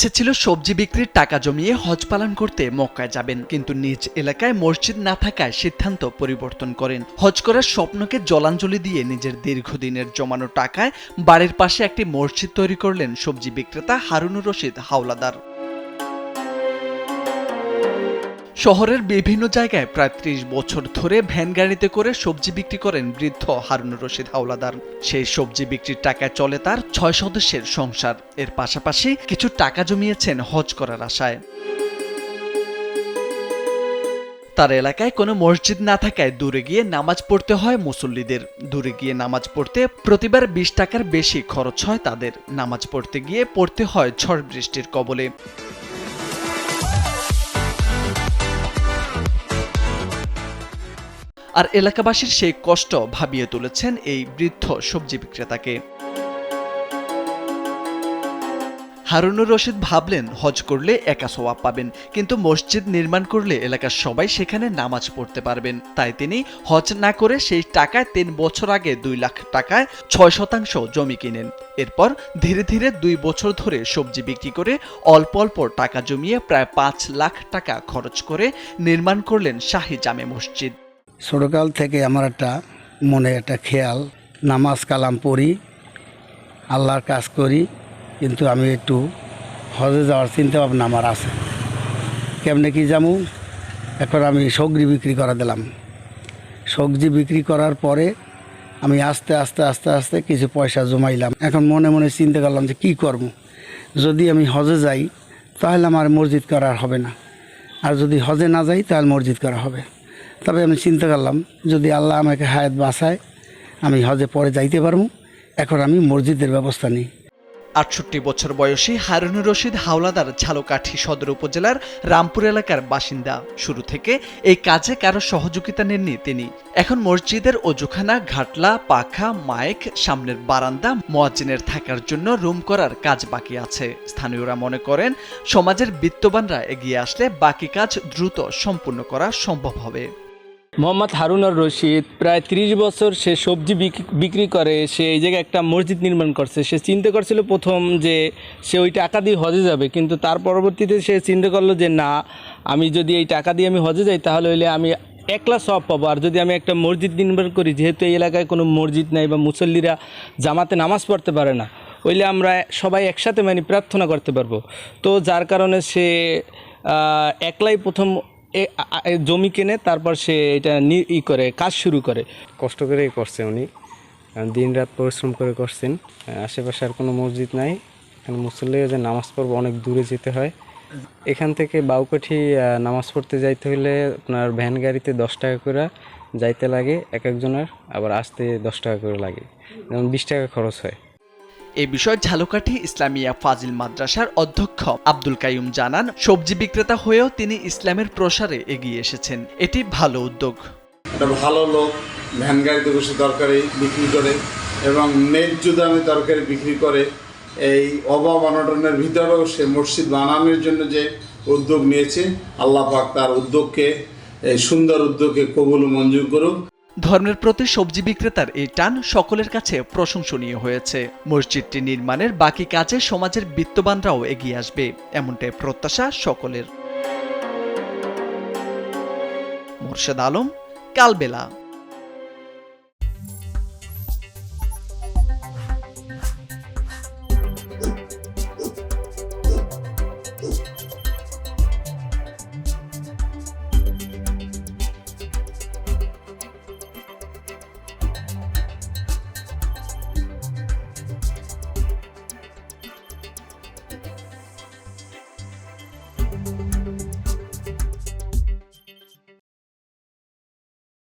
ইচ্ছে ছিল সবজি বিক্রির টাকা জমিয়ে হজ পালন করতে মক্কায় যাবেন, কিন্তু নিজ এলাকায় মসজিদ না থাকায় সিদ্ধান্ত পরিবর্তন করেন। হজ করার স্বপ্নকে জলাঞ্জলি দিয়ে নিজের দীর্ঘদিনের জমানো টাকায় বাড়ির পাশে একটি মসজিদ তৈরি করলেন সবজি বিক্রেতা হারুনুর রশিদ হাওলাদার। শহরের বিভিন্ন জায়গায় প্রায় ত্রিশ বছর ধরে ভ্যান গাড়িতে করে সবজি বিক্রি করেন বৃদ্ধ হারুনুর রশিদ হাওলাদার। সেই সবজি বিক্রির টাকায় চলে তার ছয় সদস্যের সংসার। এর পাশাপাশি কিছু টাকা জমিয়েছেন হজ করার আশায়। তার এলাকায় কোনো মসজিদ না থাকায় দূরে গিয়ে নামাজ পড়তে হয় মুসল্লিদের। দূরে গিয়ে নামাজ পড়তে প্রতিবার বিশ টাকার বেশি খরচ হয় তাদের। নামাজ পড়তে গিয়ে পড়তে হয় ঝড় বৃষ্টির কবলে। আর এলাকাবাসীর সেই কষ্ট ভাবিয়ে তুলেছেন এই বৃদ্ধ সবজি বিক্রেতাকে। হারুনুর রশিদ ভাবলেন, হজ করলে একা সোয়াব পাবেন, কিন্তু মসজিদ নির্মাণ করলে এলাকার সবাই সেখানে নামাজ পড়তে পারবেন। তাই তিনি হজ না করে সেই টাকায় তিন বছর আগে দুই লাখ টাকায় ছয় শতাংশ জমি কিনেন। এরপর ধীরে ধীরে দুই বছর ধরে সবজি বিক্রি করে অল্প অল্প টাকা জমিয়ে প্রায় পাঁচ লাখ টাকা খরচ করে নির্মাণ করলেন শাহী জামে মসজিদ। ছোটোকাল থেকে আমার একটা মনে একটা খেয়াল, নামাজ কালাম পড়ি, আল্লাহর কাজ করি, কিন্তু আমি একটু হজে যাওয়ার চিন্তা ভাবনা আমার আছে। কেমনে কি জামু? এখন আমি সবজি বিক্রি করা দিলাম। সবজি বিক্রি করার পরে আমি আস্তে আস্তে আস্তে আস্তে কিছু পয়সা জমাইলাম। এখন মনে মনে চিন্তা করলাম যে কী করব? যদি আমি হজে যাই, তাহলে আমার মসজিদ করার হবে না। আর যদি হজে না যাই, তাহলে মসজিদ করা হবে। তবে আমি চিন্তা করলাম, যদি আল্লাহ আমাকে হায়াত বাঁচায়, আমি হজে পরে যাইতে পারব। এখন আমি মসজিদের ব্যবস্থা নিই। আটষট্টি বছর বয়সী হারুনুর রশিদ হাওলাদার ঝালকাঠি সদর উপজেলার রামপুর এলাকার বাসিন্দা। শুরু থেকে এই কাজে কারও সহযোগিতা নেননি তিনি। এখন মসজিদের অজুখানা, ঘাটলা, পাখা, মাইক, সামনের বারান্দা, মোয়াজ্জিনের থাকার জন্য রুম করার কাজ বাকি আছে। স্থানীয়রা মনে করেন, সমাজের বিত্তবানরা এগিয়ে আসলে বাকি কাজ দ্রুত সম্পূর্ণ করা সম্ভব হবে। মোহাম্মদ আর রশিদ প্রায় ত্রিশ বছর সে সবজি বিক- বিক্রি করে, সে এই জায়গায় একটা মসজিদ নির্মাণ করছে। সে চিন্তা করছিল প্রথম যে সে ওই টাকা দিয়ে হজে যাবে, কিন্তু তার পরবর্তীতে সে চিন্তা করল যে না, আমি যদি এই টাকা দিয়ে আমি হজে যাই, তাহলে হইলে আমি একলা সব পাবো। আর যদি আমি একটা মসজিদ নির্মাণ করি, যেহেতু এই এলাকায় কোনো মসজিদ নাই বা মুসল্লিরা জামাতে নামাজ পড়তে পারে না, হইলে আমরা সবাই একসাথে মানে প্রার্থনা করতে পারব। তো যার কারণে সে একলাই প্রথম জমি কেনে, তারপর সে এটা ই করে, কাজ শুরু করে। কষ্ট করেই করছে উনি। দিন রাত পরিশ্রম করে করছেন। আশেপাশে আর কোনো মসজিদ নাই। এখানে মুসল্লিরা যে নামাজ পড়ব, অনেক দূরে যেতে হয়। এখান থেকে বাউকাঠি নামাজ পড়তে যাইতে হলে আপনার ভ্যান গাড়িতে দশ টাকা করে যাইতে লাগে এক একজনের, আবার আসতে দশ টাকা করে লাগে। যেমন বিশ টাকা খরচ হয়। এ বিষয়ে ঝালকাঠি ইসলামিয়া ফাজিল মাদ্রাসার অধ্যক্ষ আব্দুল কাইয়ুম জানান, সবজি বিক্রেতা হয়েও তিনি ইসলামের প্রসারে এগিয়ে এসেছেন। এটি ভালো উদ্যোগ। ভালো লোক ভ্যান গাড়িতে বসে তরকারি বিক্রি করে এবং ন্যায্য দামে তরকারি বিক্রি করে এই অভাব অনটনের ভিতরেও সে মসজিদ বানানোর জন্য যে উদ্যোগ নিয়েছে, আল্লাহ পাক তার উদ্যোগকে, এই সুন্দর উদ্যোগকে কবুল মঞ্জুর করুক। ধর্মের প্রতি সবজি বিক্রেতার এই টান সকলের কাছে প্রশংসনীয় হয়েছে। মসজিদটি নির্মাণের বাকি কাজে সমাজের বিত্তবানরাও এগিয়ে আসবে, এমনটাই প্রত্যাশা সকলের। মোর্শেদ আলম, কালবেলা।